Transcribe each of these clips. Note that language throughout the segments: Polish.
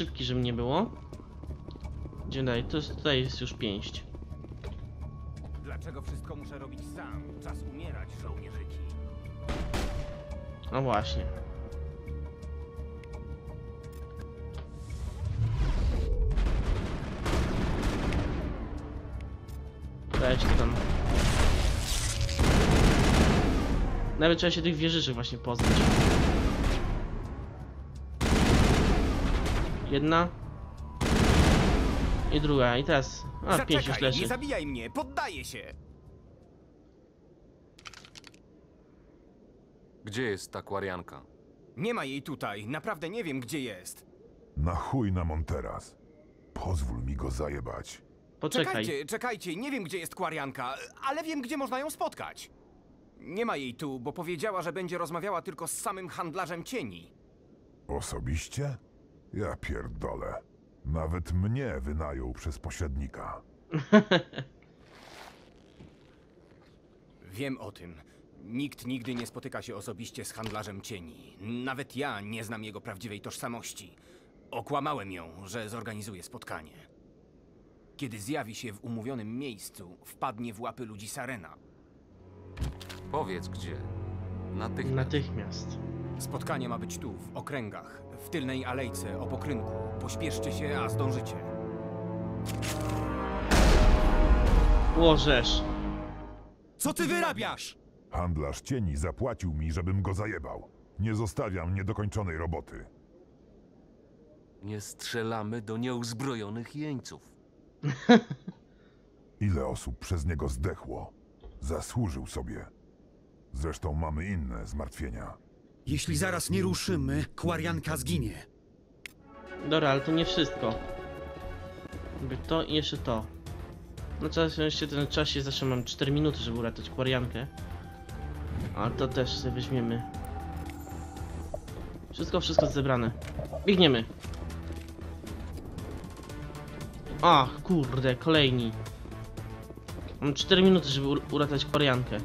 szybki, żeby nie było. Gdzie dalej? To jest, tutaj jest już pięść. Dlaczego wszystko muszę robić sam? Czas umierać, żołnierzyki. No właśnie. Weź tam. Nawet trzeba się tych wieżyczek właśnie pozbyć. Jedna. I druga. I teraz. A, pięć już leży. nie zabijaj mnie, poddaję się! Gdzie jest ta kwarianka? Nie ma jej tutaj, naprawdę nie wiem gdzie jest. Na chuj na Monteras. Pozwól mi go zajebać. Poczekaj. Czekajcie, czekajcie, nie wiem gdzie jest Kwarianka, ale wiem gdzie można ją spotkać. Nie ma jej tu, bo powiedziała, że będzie rozmawiała tylko z samym handlarzem cieni. Osobiście? Ja pierdolę. Nawet mnie wynajął przez pośrednika. Wiem o tym. Nikt nigdy nie spotyka się osobiście z handlarzem cieni. Nawet ja nie znam jego prawdziwej tożsamości. Okłamałem ją, że zorganizuje spotkanie. Kiedy zjawi się w umówionym miejscu, wpadnie w łapy ludzi Sarena. Powiedz gdzie. Natychmiast. Natychmiast. Spotkanie ma być tu, w okręgach, w tylnej alejce, obok rynku. Pośpieszcie się, a zdążycie. Łożesz. Co ty wyrabiasz? Handlarz cieni zapłacił mi, żebym go zajebał. Nie zostawiam niedokończonej roboty. Nie strzelamy do nieuzbrojonych jeńców. Ile osób przez niego zdechło? Zasłużył sobie. Zresztą mamy inne zmartwienia. Jeśli zaraz nie ruszymy, kwarianka zginie. Dobra, ale to nie wszystko. Jakby to i jeszcze to. No czas jeszcze ten czas się zawsze mam 4 minuty, żeby uratować kwariankę. Ale to też sobie weźmiemy. Wszystko, wszystko zebrane. Biegniemy. Ach, kurde, kolejni. Mam 4 minuty, żeby ur- uratować kwariankę.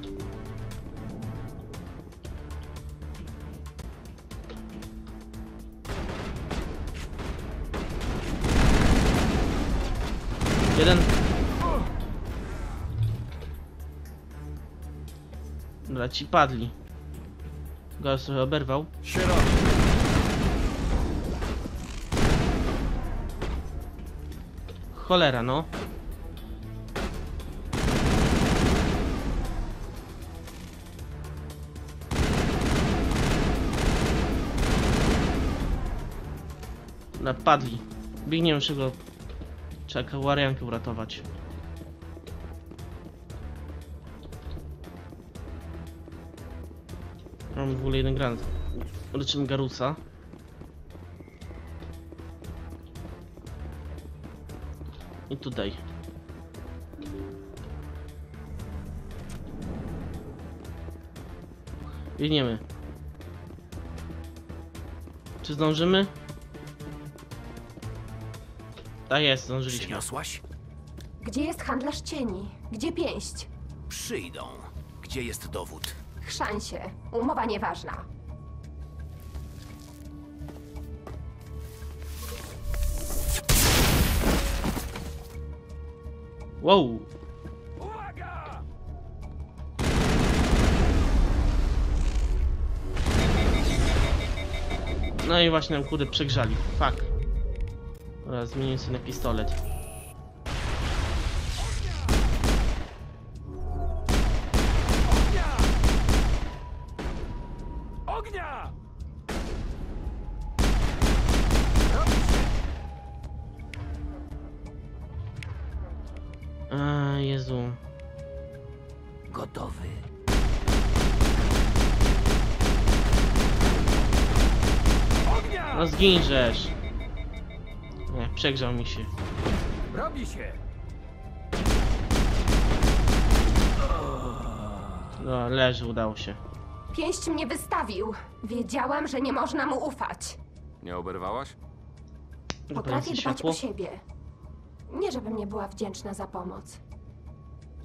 Dobra, ci padli. Gaz trochę oberwał. Cholera, no. Napadli. Biegniemy szybko. Trzeba kałariankę uratować. Mam w ogóle jeden granat. Leczymy Garusa. I tutaj. Biegniemy. Czy zdążymy? Tak jest, zdążyliśmy. Przyniosłaś? Gdzie jest handlarz cieni? Gdzie pięść? Przyjdą. Gdzie jest dowód? Chrzansie. Umowa nieważna. Wow! No i właśnie nam kurde przegrzali. Fuck. Dobra, zmienię sobie na pistolet. Zginżesz. Nie, przegrzał mi się. Robi się! No, leży, udało się. Pięść mnie wystawił. Wiedziałam, że nie można mu ufać. Nie oberwałaś? Potrafię Zapalające dbać światło. o siebie. Nie, żebym nie była wdzięczna za pomoc.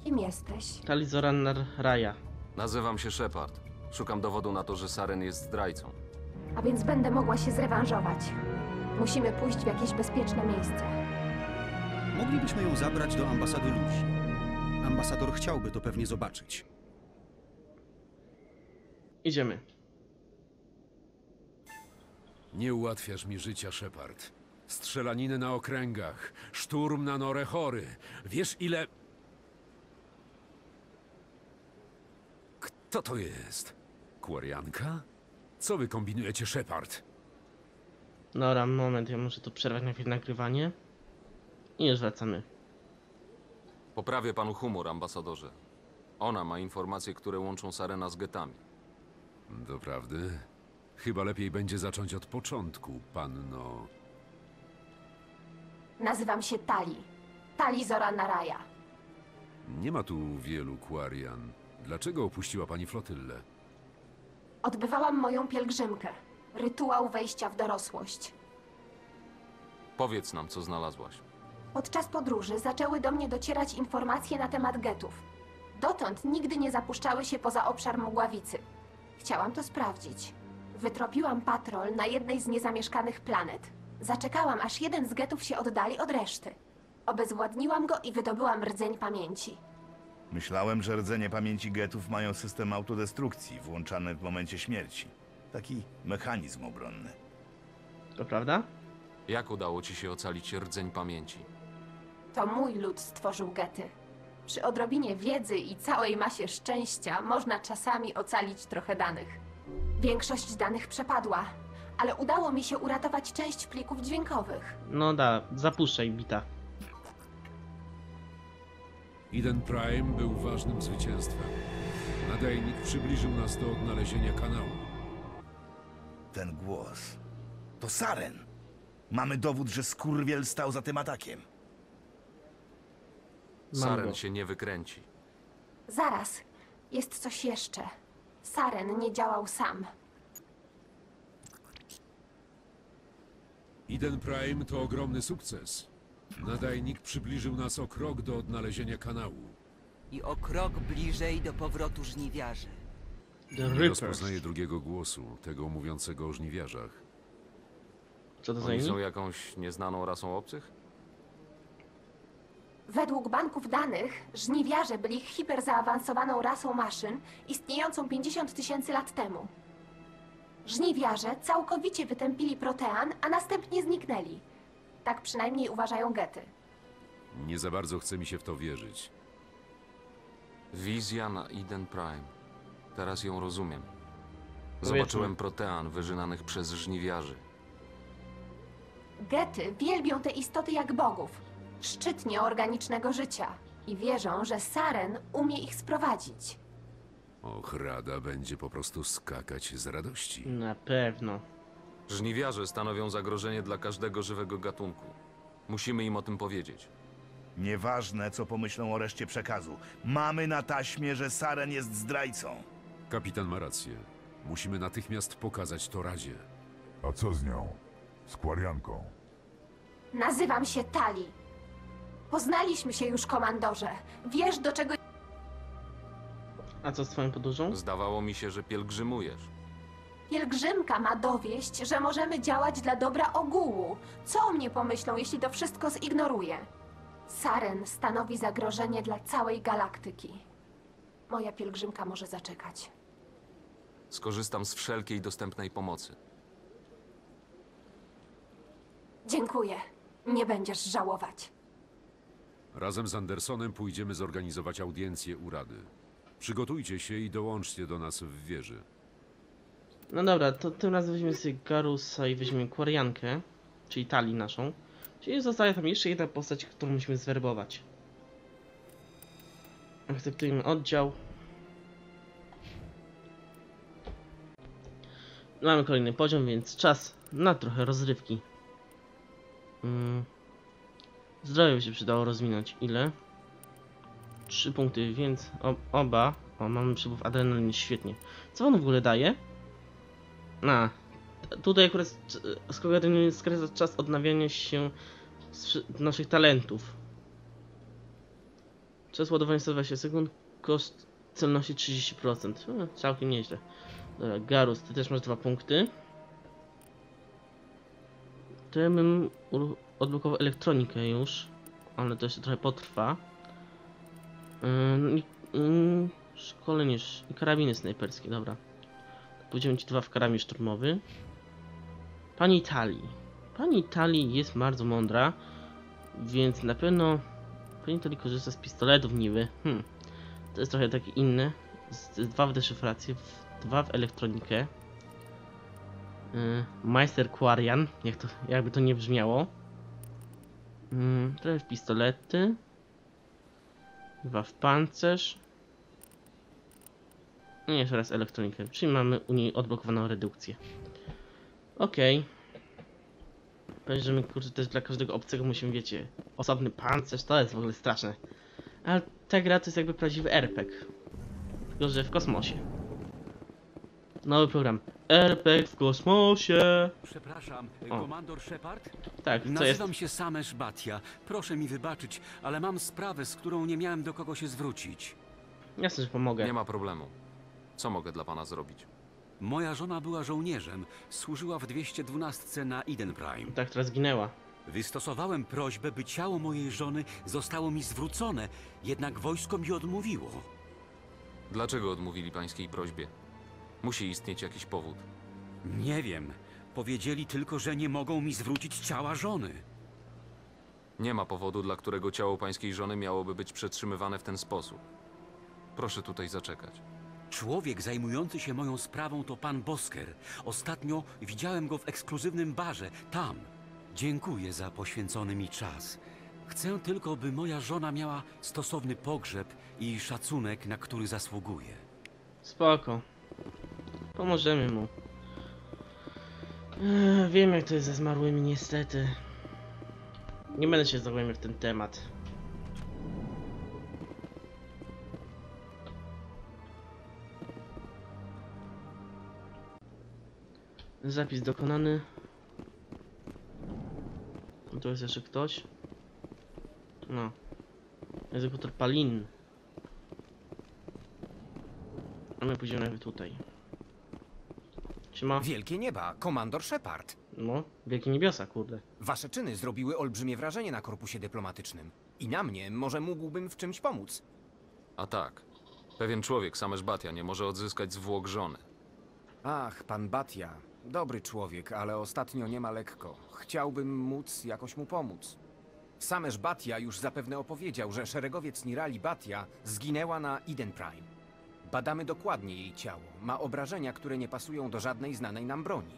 Kim jesteś? Talizoran Raja. Nazywam się Shepard. Szukam dowodu na to, że Saren jest zdrajcą. A więc będę mogła się zrewanżować. Musimy pójść w jakieś bezpieczne miejsce. Moglibyśmy ją zabrać do ambasady Luzi. Ambasador chciałby to pewnie zobaczyć. Idziemy. Nie ułatwiasz mi życia, Shepard. Strzelaniny na okręgach, szturm na Norechory. Wiesz ile... Kto to jest? Kłarianka? Co wy kombinujecie, Shepard? Dobra, moment, ja muszę tu przerwać na chwilę nagrywanie. I już wracamy. Poprawię panu humor, ambasadorze. Ona ma informacje, które łączą Sarena z getami. Doprawdy? Chyba lepiej będzie zacząć od początku, panno... Nazywam się Tali. Tali Zora Naraja. Nie ma tu wielu Quarian. Dlaczego opuściła pani flotyllę? Odbywałam moją pielgrzymkę. Rytuał wejścia w dorosłość. Powiedz nam, co znalazłaś. Podczas podróży zaczęły do mnie docierać informacje na temat getów. Dotąd nigdy nie zapuszczały się poza obszar Mgławicy. Chciałam to sprawdzić. Wytropiłam patrol na jednej z niezamieszkanych planet. Zaczekałam, aż jeden z getów się oddali od reszty. Obezwładniłam go i wydobyłam rdzeń pamięci. Myślałem, że rdzenie pamięci getów mają system autodestrukcji włączany w momencie śmierci. Taki mechanizm obronny. To prawda? Jak udało ci się ocalić rdzeń pamięci? To mój lud stworzył gety. Przy odrobinie wiedzy i całej masie szczęścia można czasami ocalić trochę danych. Większość danych przepadła, ale udało mi się uratować część plików dźwiękowych. No da, zapuszczaj bita. Eden Prime był ważnym zwycięstwem. Nadajnik przybliżył nas do odnalezienia kanału. Ten głos. To Saren. Mamy dowód, że skurwiel stał za tym atakiem. Mam Saren się nie wykręci. Zaraz, jest coś jeszcze. Saren nie działał sam. Eden Prime to ogromny sukces. Nadajnik przybliżył nas o krok do odnalezienia kanału. i o krok bliżej do powrotu żniwiarzy. The Nie Reapers. rozpoznaję drugiego głosu, tego mówiącego o żniwiarzach. Co to za Oni są jakąś nieznaną rasą obcych? Według banków danych, żniwiarze byli hiperzaawansowaną rasą maszyn istniejącą 50 tysięcy lat temu. Żniwiarze całkowicie wytępili protean, a następnie zniknęli. Tak przynajmniej uważają gety. Nie za bardzo chce mi się w to wierzyć. Wizja na Eden Prime. Teraz ją rozumiem. Zobaczyłem protean wyżynanych przez żniwiarzy. Gety wielbią te istoty jak bogów, szczyt nieorganicznego życia i wierzą, że Saren umie ich sprowadzić. Och, Rada będzie po prostu skakać z radości. Na pewno. Żniwiarze stanowią zagrożenie dla każdego żywego gatunku. Musimy im o tym powiedzieć. Nieważne, co pomyślą o reszcie przekazu. Mamy na taśmie, że Saren jest zdrajcą. Kapitan ma rację. Musimy natychmiast pokazać to Radzie. A co z nią? Z Kwarianką. Nazywam się Tali. Poznaliśmy się już, komandorze. Wiesz, do czego A co z twoją podróżą? Zdawało mi się, że pielgrzymujesz. Pielgrzymka ma dowieść, że możemy działać dla dobra ogółu. Co o mnie pomyślą, jeśli to wszystko zignoruję? Saren stanowi zagrożenie dla całej galaktyki. Moja pielgrzymka może zaczekać. Skorzystam z wszelkiej dostępnej pomocy. Dziękuję. Nie będziesz żałować. Razem z Andersonem pójdziemy zorganizować audiencję u Rady. Przygotujcie się i dołączcie do nas w wieży. No dobra, to tym razem weźmiemy sobie Garusa i weźmiemy Kwariankę, czyli Tali naszą. Czyli zostaje tam jeszcze jedna postać, którą musimy zwerbować. Akceptujemy oddział. Mamy kolejny poziom, więc czas na trochę rozrywki. Mm. Zdrowie by się przydało rozwinąć. Ile? Trzy punkty, więc oba. O, mamy przepływ adrenaliny, świetnie. Co on w ogóle daje? A, t- tutaj akurat z kogo skraca czas odnawiania się z naszych talentów. Czas ładowania 120 sekund, koszt celności 30%. E, całkiem nieźle. Dobra, Garus, ty też masz dwa punkty. To ja bym odblokował elektronikę już, ale to jeszcze trochę potrwa. I- ym, szkolenie, karabiny snajperskie, dobra. Pójdziemy ci dwa w karabin szturmowy. Pani Tali. Pani Tali jest bardzo mądra, więc na pewno Pani Tali korzysta z pistoletów niby. Hmm. To jest trochę takie inne. Z, z dwa w deszyfrację, w, dwa w elektronikę. Yy, Meister Quarian, jak to, jakby to nie brzmiało. Yy, trochę w pistolety. Dwa w pancerz. No jeszcze raz elektronikę, czyli mamy u niej odblokowaną redukcję. Okej. Powiem, że my kurczę też dla każdego obcego musimy, wiecie, osobny pancerz, to jest w ogóle straszne. Ale ta gra to jest jakby prawdziwy RPG. Tylko, że w kosmosie. Nowy program. RPG w kosmosie. Przepraszam, O. komandor Shepard? Tak, co jest? Nazywam się Samesz Batia. Proszę mi wybaczyć, ale mam sprawę, z którą nie miałem do kogo się zwrócić. Jasne, że pomogę. Nie ma problemu. Co mogę dla pana zrobić? Moja żona była żołnierzem, służyła w 212 na Eden Prime. Tak, która zginęła. Wystosowałem prośbę, by ciało mojej żony zostało mi zwrócone, jednak wojsko mi odmówiło. Dlaczego odmówili pańskiej prośbie? Musi istnieć jakiś powód. Nie wiem. Powiedzieli tylko, że nie mogą mi zwrócić ciała żony. Nie ma powodu, dla którego ciało pańskiej żony miałoby być przetrzymywane w ten sposób. Proszę tutaj zaczekać. Człowiek zajmujący się moją sprawą to pan Bosker. Ostatnio widziałem go w ekskluzywnym barze, tam. Dziękuję za poświęcony mi czas. Chcę tylko, by moja żona miała stosowny pogrzeb i szacunek, na który zasługuje. Spoko. Pomożemy mu. Ech, wiem jak to jest ze zmarłymi niestety. Nie będę się zagłębiał w ten temat. Zapis dokonany. Tu jest jeszcze ktoś. No. Egzekutor Palin. A my pójdziemy nawet tutaj. Siema. Wielkie nieba, komandor Shepard. No, wielkie niebiosa, kurde. Wasze czyny zrobiły olbrzymie wrażenie na korpusie dyplomatycznym. I na mnie może mógłbym w czymś pomóc. A tak. Pewien człowiek, Samesz Batia, nie może odzyskać zwłok żony. Ach, pan Batia. Dobry człowiek, ale ostatnio nie ma lekko. Chciałbym móc jakoś mu pomóc. Samesz Batia już zapewne opowiedział, że szeregowiec Nirali Batia zginęła na Eden Prime. Badamy dokładnie jej ciało. Ma obrażenia, które nie pasują do żadnej znanej nam broni.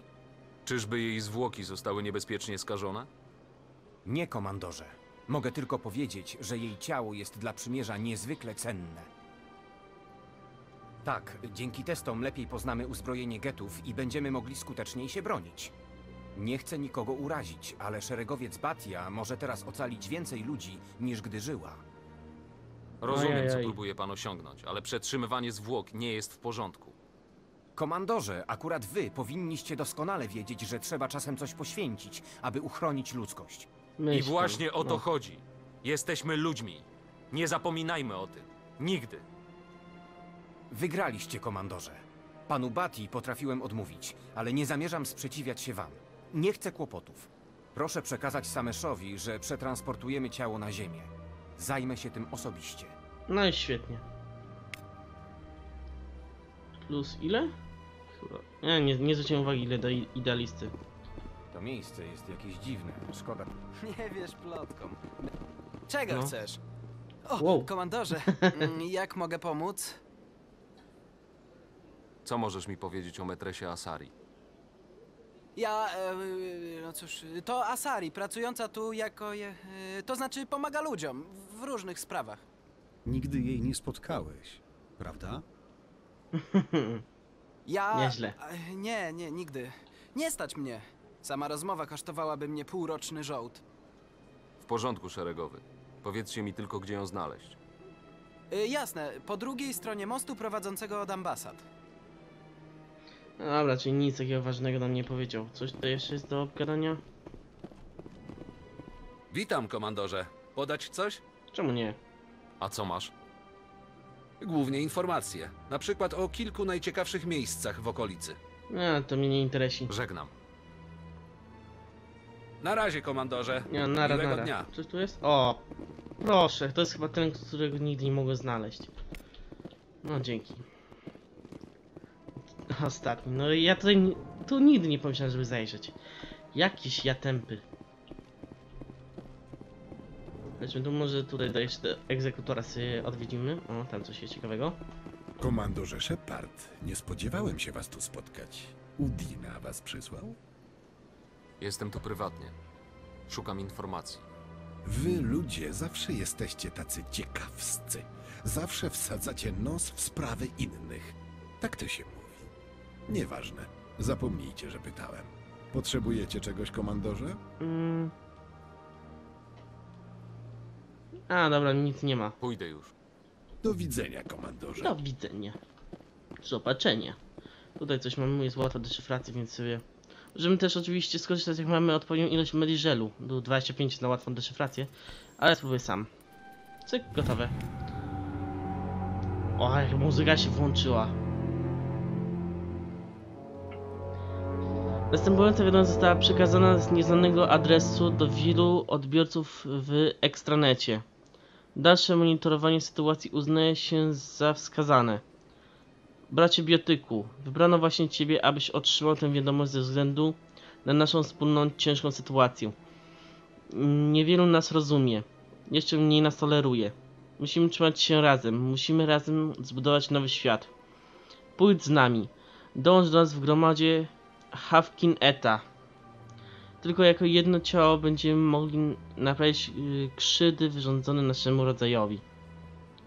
Czyżby jej zwłoki zostały niebezpiecznie skażone? Nie, komandorze. Mogę tylko powiedzieć, że jej ciało jest dla przymierza niezwykle cenne. Tak, dzięki testom lepiej poznamy uzbrojenie getów i będziemy mogli skuteczniej się bronić. Nie chcę nikogo urazić, ale szeregowiec Batia może teraz ocalić więcej ludzi niż gdy żyła. Rozumiem, co próbuje pan osiągnąć, ale przetrzymywanie zwłok nie jest w porządku. Komandorze, akurat wy powinniście doskonale wiedzieć, że trzeba czasem coś poświęcić, aby uchronić ludzkość. I właśnie o to no. chodzi. Jesteśmy ludźmi. Nie zapominajmy o tym. Nigdy. Wygraliście, komandorze. Panu Bati potrafiłem odmówić, ale nie zamierzam sprzeciwiać się wam. Nie chcę kłopotów. Proszę przekazać Sameszowi, że przetransportujemy ciało na ziemię. Zajmę się tym osobiście. No i świetnie. Plus ile? Chyba. Nie, nie, nie zwróciłem uwagi ile do idealisty. To miejsce jest jakieś dziwne. Szkoda. Nie wiesz plotkom. Czego No. chcesz? O, Wow. komandorze, mm, jak mogę pomóc? Co możesz mi powiedzieć o metresie Asari? Ja, e, no cóż, to Asari, pracująca tu jako, je, e, to znaczy pomaga ludziom w różnych sprawach. Nigdy jej nie spotkałeś, prawda? Ja... Nieźle. e, Nie, nie, nigdy. Nie stać mnie. Sama rozmowa kosztowałaby mnie półroczny żołd. W porządku, szeregowy. Powiedzcie mi tylko, gdzie ją znaleźć. E, Jasne, po drugiej stronie mostu prowadzącego od ambasad. No dobra, czyli nic takiego ważnego nam nie powiedział. Coś tutaj jeszcze jest do obgadania? Witam, komandorze. Podać coś? Czemu nie? A co masz? Głównie informacje. Na przykład o kilku najciekawszych miejscach w okolicy. No, to mnie nie interesi. Żegnam. Na razie, komandorze. Nie, nara, Miłego nara. dnia. Coś tu jest? O! Proszę, to jest chyba ten, którego nigdy nie mogłem znaleźć. No, dzięki. Ostatni. No i ja tutaj tu nigdy nie pomyślałem, żeby zajrzeć. Jakiś ja tępy. Chodźmy tu, może tutaj do jeszcze egzekutora sobie odwiedzimy. O, tam coś jest ciekawego. Komandorze Shepard, nie spodziewałem się was tu spotkać. Udina was przysłał? Jestem tu prywatnie. Szukam informacji. Wy, ludzie, zawsze jesteście tacy ciekawscy. Zawsze wsadzacie nos w sprawy innych. Tak to się mówi. Nieważne. Zapomnijcie, że pytałem. Potrzebujecie czegoś, komandorze? Mm. A, dobra, nic nie ma. Pójdę już. Do widzenia, komandorze. Do widzenia. Zobaczenia. Tutaj coś mamy, jest łatwo do szyfracji, więc sobie... Możemy też oczywiście skorzystać, jak mamy odpowiednią ilość mediżelu. Do 25 na łatwą deszyfrację. Ale spróbuję sam. Cyk, gotowe. O, jak muzyka się włączyła. Następująca wiadomość została przekazana z nieznanego adresu do wielu odbiorców w ekstranecie. Dalsze monitorowanie sytuacji uznaje się za wskazane. Bracie Biotyku, wybrano właśnie Ciebie, abyś otrzymał tę wiadomość ze względu na naszą wspólną ciężką sytuację. Niewielu nas rozumie, jeszcze mniej nas toleruje. Musimy trzymać się razem, musimy razem zbudować nowy świat. Pójdź z nami, dołącz do nas w gromadzie Havkin Eta. Tylko jako jedno ciało będziemy mogli naprawić yy, krzywdy wyrządzone naszemu rodzajowi.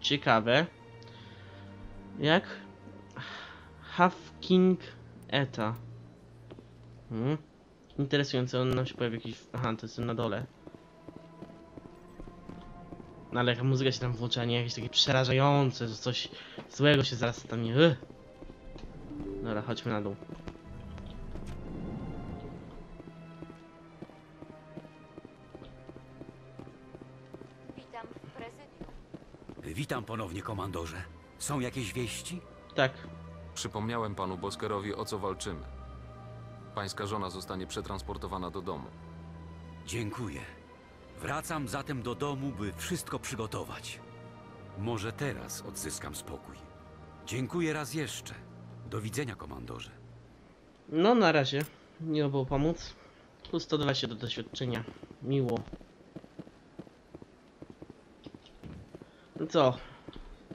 Ciekawe. Jak? Havking Eta. Hmm. Interesujące, on nam się pojawi jakiś... Aha, to jest na dole. No ale muzyka się tam włącza, nie jakieś takie przerażające, że coś złego się zaraz tam nie... Ugh. Dobra, chodźmy na dół. Witam ponownie, komandorze. Są jakieś wieści? Tak. Przypomniałem panu Boskerowi, o co walczymy. Pańska żona zostanie przetransportowana do domu. Dziękuję. Wracam zatem do domu, by wszystko przygotować. Może teraz odzyskam spokój. Dziękuję raz jeszcze. Do widzenia, komandorze. No na razie. Miło było pomóc. Plus 120 do doświadczenia. Miło. Co?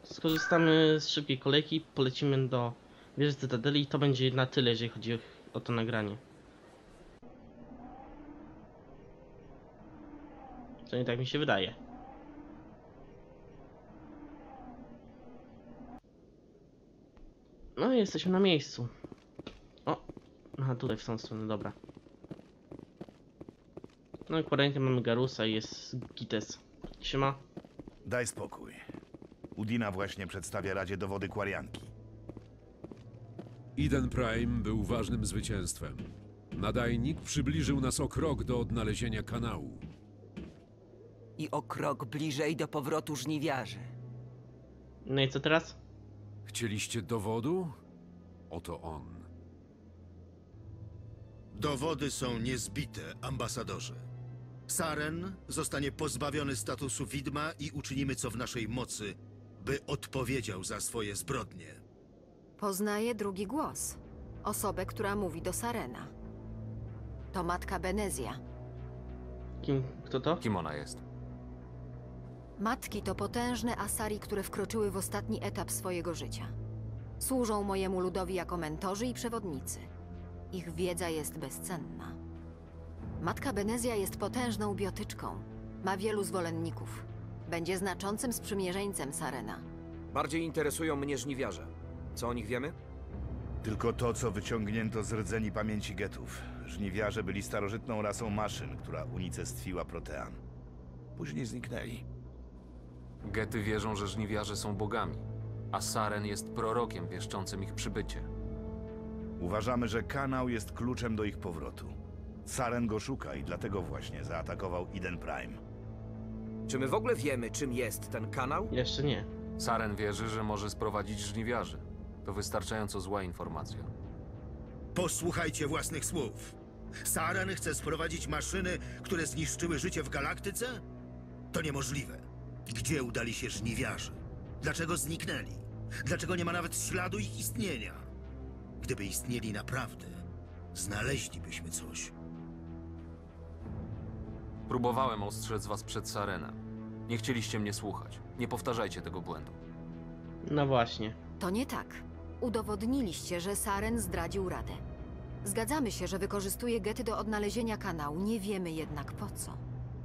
Skorzystamy z szybkiej kolejki, polecimy do wieży Cytadeli i to będzie na tyle, jeżeli chodzi o, to nagranie. Co nie tak mi się wydaje. No i jesteśmy na miejscu. O! Aha, tutaj w tą stronę, dobra. No i po mamy Garusa i jest Gites. Siema. Daj spokój. Udina właśnie przedstawia Radzie dowody Kwarianki. Eden Prime był ważnym zwycięstwem. Nadajnik przybliżył nas o krok do odnalezienia kanału. I o krok bliżej do powrotu żniwiarzy. No i co teraz? Chcieliście dowodu? Oto on. Dowody są niezbite, ambasadorze. Saren zostanie pozbawiony statusu widma i uczynimy co w naszej mocy, by odpowiedział za swoje zbrodnie. Poznaję drugi głos. Osobę, która mówi do Sarena. To matka Benezja. Kim, kto to? Kim ona jest? Matki to potężne Asari, które wkroczyły w ostatni etap swojego życia. Służą mojemu ludowi jako mentorzy i przewodnicy. Ich wiedza jest bezcenna. Matka Benezja jest potężną biotyczką. Ma wielu zwolenników. Będzie znaczącym sprzymierzeńcem Sarena. Bardziej interesują mnie żniwiarze. Co o nich wiemy? Tylko to, co wyciągnięto z rdzeni pamięci getów. Żniwiarze byli starożytną rasą maszyn, która unicestwiła Protean. Później zniknęli. Gety wierzą, że żniwiarze są bogami, a Saren jest prorokiem wieszczącym ich przybycie. Uważamy, że kanał jest kluczem do ich powrotu. Saren go szuka i dlatego właśnie zaatakował Eden Prime. Czy my w ogóle wiemy, czym jest ten kanał? Jeszcze nie. Saren wierzy, że może sprowadzić żniwiarzy. To wystarczająco zła informacja. Posłuchajcie własnych słów. Saren chce sprowadzić maszyny, które zniszczyły życie w galaktyce? To niemożliwe. Gdzie udali się żniwiarze? Dlaczego zniknęli? Dlaczego nie ma nawet śladu ich istnienia? Gdyby istnieli naprawdę, znaleźlibyśmy coś. Próbowałem ostrzec was przed Sarenem. Nie chcieliście mnie słuchać. Nie powtarzajcie tego błędu. No właśnie. To nie tak. Udowodniliście, że Saren zdradził Radę. Zgadzamy się, że wykorzystuje gety do odnalezienia kanału, nie wiemy jednak po co.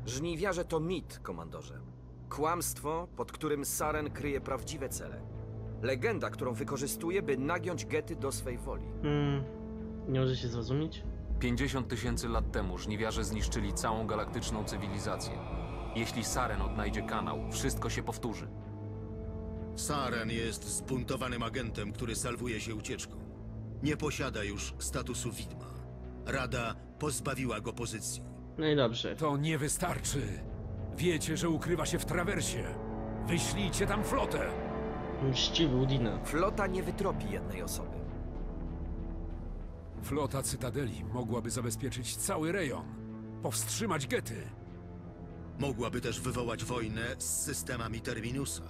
Żniwiarze to mit, komandorze. Kłamstwo, pod którym Saren kryje prawdziwe cele. Legenda, którą wykorzystuje, by nagiąć gety do swej woli. Hmm, nie może się zrozumieć? 50 tysięcy lat temu żniwiarze zniszczyli całą galaktyczną cywilizację. Jeśli Saren odnajdzie kanał, wszystko się powtórzy. Saren jest zbuntowanym agentem, który salwuje się ucieczką. Nie posiada już statusu widma. Rada pozbawiła go pozycji. No i dobrze. To nie wystarczy. Wiecie, że ukrywa się w trawersie. Wyślijcie tam flotę. Mściwy Udina. Flota nie wytropi jednej osoby. Flota Cytadeli mogłaby zabezpieczyć cały rejon. Powstrzymać gety. Mogłaby też wywołać wojnę z systemami Terminusa.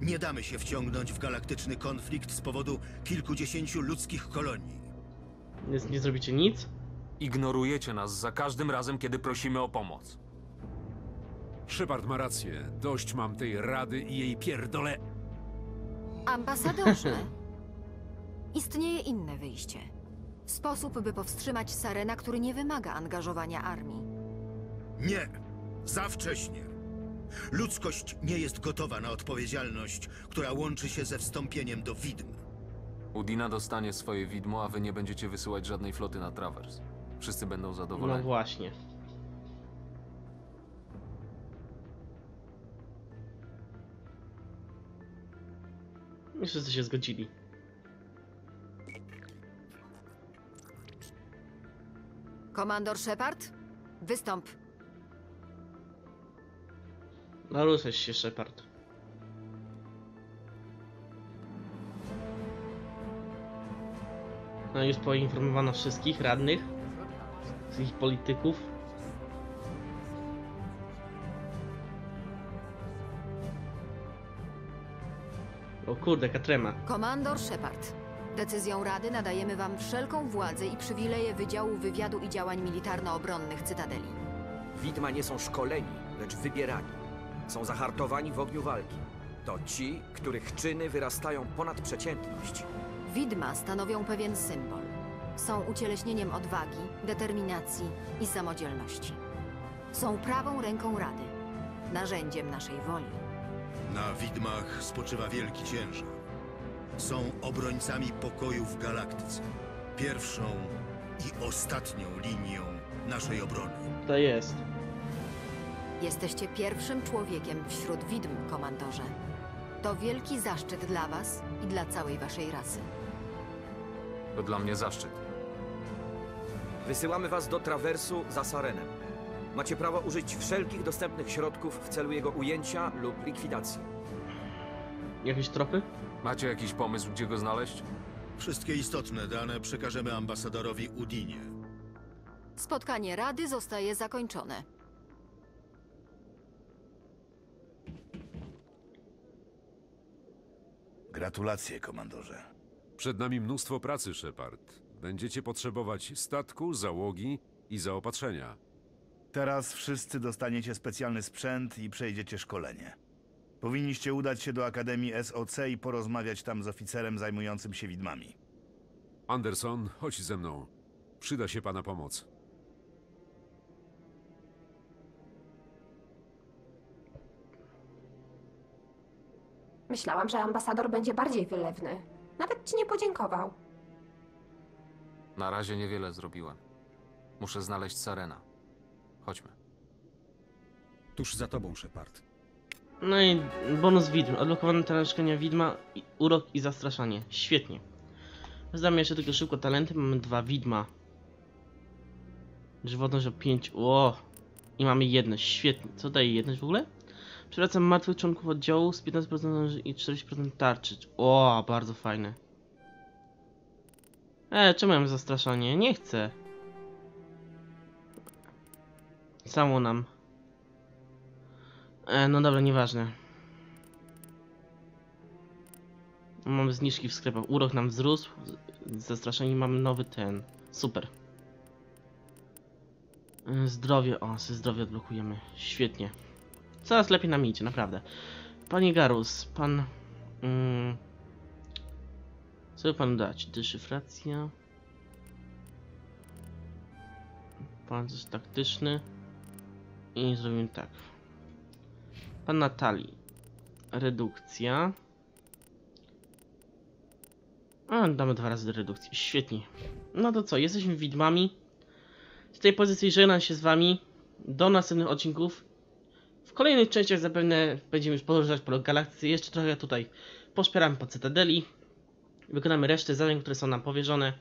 Nie damy się wciągnąć w galaktyczny konflikt z powodu kilkudziesięciu ludzkich kolonii. Nie, nie zrobicie nic? Ignorujecie nas za każdym razem, kiedy prosimy o pomoc. Shepard ma rację. Dość mam tej rady i jej pierdole... Ambasadorze, istnieje inne wyjście. Sposób, by powstrzymać Sarena, który nie wymaga angażowania armii. Nie! Za wcześnie! Ludzkość nie jest gotowa na odpowiedzialność, która łączy się ze wstąpieniem do widm. Udina dostanie swoje widmo, a wy nie będziecie wysyłać żadnej floty na trawers. Wszyscy będą No zadowoleni. właśnie. I wszyscy się zgodzili. Komandor Shepard, wystąp. No ruszaj się, Shepard. No już poinformowano wszystkich radnych, wszystkich polityków. O kurde, Katrema. Komandor Shepard, decyzją Rady nadajemy wam wszelką władzę i przywileje Wydziału Wywiadu i Działań Militarno-Obronnych Cytadeli. Widma nie są szkoleni, lecz wybierani. Są zahartowani w ogniu walki. To ci, których czyny wyrastają ponad przeciętność. Widma stanowią pewien symbol. Są ucieleśnieniem odwagi, determinacji i samodzielności. Są prawą ręką Rady, narzędziem naszej woli. Na widmach spoczywa wielki ciężar. Są obrońcami pokoju w galaktyce. Pierwszą i ostatnią linią naszej obrony. To jest. Jesteście pierwszym człowiekiem wśród widm, komandorze. To wielki zaszczyt dla was i dla całej waszej rasy. To dla mnie zaszczyt. Wysyłamy was do trawersu za Sarenem. Macie prawo użyć wszelkich dostępnych środków w celu jego ujęcia lub likwidacji. Jakieś tropy? Macie jakiś pomysł, gdzie go znaleźć? Wszystkie istotne dane przekażemy ambasadorowi Udinie. Spotkanie Rady zostaje zakończone. Gratulacje, komandorze. Przed nami mnóstwo pracy, Shepard. Będziecie potrzebować statku, załogi i zaopatrzenia. Teraz wszyscy dostaniecie specjalny sprzęt i przejdziecie szkolenie. Powinniście udać się do Akademii SOC i porozmawiać tam z oficerem zajmującym się widmami. Anderson, chodź ze mną. Przyda się pana pomoc. Myślałam, że ambasador będzie bardziej wylewny. Nawet ci nie podziękował. Na razie niewiele zrobiłem. Muszę znaleźć Sarena. Chodźmy. Tuż za tobą, Shepard. No i bonus widm. Odblokowane talent szkolenia widma, urok i zastraszanie. Świetnie. Zdamy jeszcze tylko szybko talenty. Mamy dwa widma. Żywotność o 5. O! I mamy jedność. Świetnie. Co daje jedność w ogóle? Przywracam martwych członków oddziału z 15% i 40% tarczy. O, bardzo fajne. E, czemu mam zastraszanie? Nie chcę. Cało nam. E, no dobra, nieważne. Mamy zniżki w sklepach. Urok nam wzrósł. Zastraszeni mamy nowy ten. Super. E, Zdrowie. O, zdrowie odblokujemy. Świetnie. Coraz lepiej nam idzie, naprawdę. Panie Garus, pan... Mm, co by panu dać? Deszyfracja. Pancerz taktyczny. I zrobimy tak. Pan Natalii. Redukcja. A, damy dwa razy do redukcji. Świetnie. No to co, jesteśmy widmami. Z tej pozycji żegnam się z wami. Do następnych odcinków. W kolejnych częściach zapewne będziemy już podróżować po galaktyce. Jeszcze trochę tutaj poszperamy po Cytadeli. Wykonamy resztę zadań, które są nam powierzone.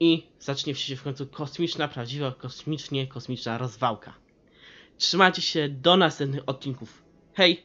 I zacznie się w końcu kosmiczna, prawdziwa, kosmicznie kosmiczna rozwałka. Trzymajcie się do następnych odcinków. Hey,